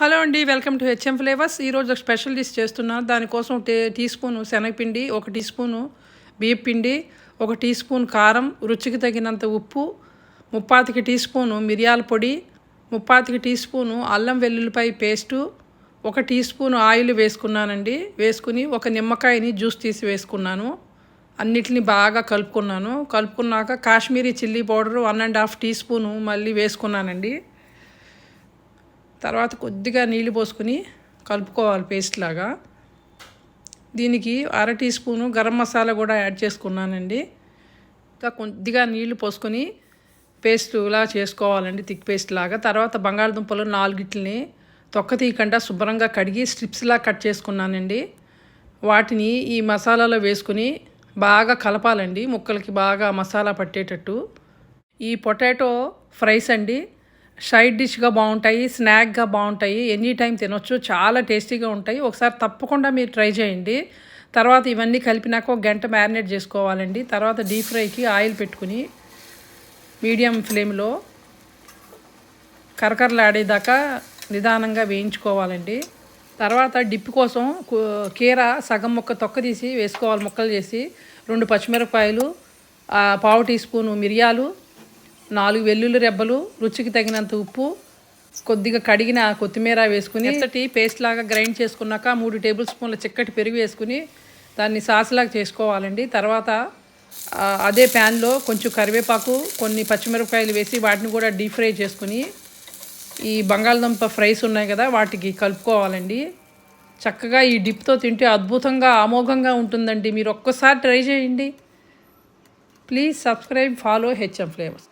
Hello అండి welcome to HM flavours. ఈరోజు ఒక స్పెషల్ డిష్ చేస్తున్నాను దానికోసం టీ టీ స్పూను శనగపిండి ఒక టీ స్పూను బియ్యం పిండి ఒక టీ స్పూన్ కారం రుచికి తగినంత ఉప్పు ముప్పాతికి టీ స్పూను మిరియాల పొడి ముప్పాతికి టీ స్పూను అల్లం వెల్లుల్లిపాయ పేస్టు ఒక టీ స్పూన్ ఆయిల్ వేసుకున్నానండి. వేసుకుని ఒక నిమ్మకాయని జ్యూస్ తీసి వేసుకున్నాను. అన్నిటిని బాగా కలుపుకున్నాను. కలుపుకున్నాక Kashmiri chilli powder one and half teaspoon మళ్ళీ వేసుకున్నానండి. తర్వాత కొద్దిగా నీళ్ళు పోసుకుని కలుపుకోవాలి పేస్ట్ లాగా. దీనికి అర టీ స్పూను గరం మసాలా కూడా యాడ్ చేసుకున్నానండి. ఇంకా కొద్దిగా నీళ్ళు పోసుకొని పేస్ట్ ఇలా చేసుకోవాలండి థిక్ పేస్ట్ లాగా. తర్వాత బంగాళదుంపలు నాలుగిట్లని తొక్క తీయకుండా శుభ్రంగా కడిగి స్ట్రిప్స్లా కట్ చేసుకున్నానండి. వాటిని ఈ మసాలాలో వేసుకుని బాగా కలపాలండి ముక్కలకి బాగా మసాలా పట్టేటట్టు. ఈ పొటాటో ఫ్రైస్ అండి సైడ్ డిష్గా బాగుంటాయి స్నాక్గా బాగుంటాయి ఎనీ టైం తినొచ్చు చాలా టేస్టీగా ఉంటాయి. ఒకసారి తప్పకుండా మీరు ట్రై చేయండి. తర్వాత ఇవన్నీ కలిపినాక ఒక గంట మ్యారినేట్ చేసుకోవాలండి. తర్వాత డీప్ ఫ్రైకి ఆయిల్ పెట్టుకుని మీడియం ఫ్లేమ్లో కరకరలాడేదాకా నిదానంగా వేయించుకోవాలండి. తర్వాత డిప్ కోసం కీర సగం ముక్క తొక్క తీసి వేసుకోవాలి ముక్కలు చేసి. రెండు పచ్చిమిరపకాయలు పావు టీ స్పూను మిరియాలు నాలుగు వెల్లుల్లి రెబ్బలు రుచికి తగినంత ఉప్పు కొద్దిగా కడిగిన కొత్తిమీర వేసుకుని మెత్తటి పేస్ట్ లాగా గ్రైండ్ చేసుకున్నాక మూడు టేబుల్ స్పూన్ల చిక్కటి పెరుగు వేసుకుని దాన్ని సాస్లాగా చేసుకోవాలండి. తర్వాత అదే ప్యాన్లో కొంచెం కరివేపాకు కొన్ని పచ్చిమిరపకాయలు వేసి వాటిని కూడా డీప్ ఫ్రై చేసుకుని ఈ బంగాళదుంప ఫ్రైస్ ఉన్నాయి కదా వాటికి కలుపుకోవాలండి. చక్కగా ఈ డిప్తో తింటే అద్భుతంగా అమోఘంగా ఉంటుందండి. మీరు ఒక్కసారి ట్రై చేయండి. Please subscribe follow HM flavours.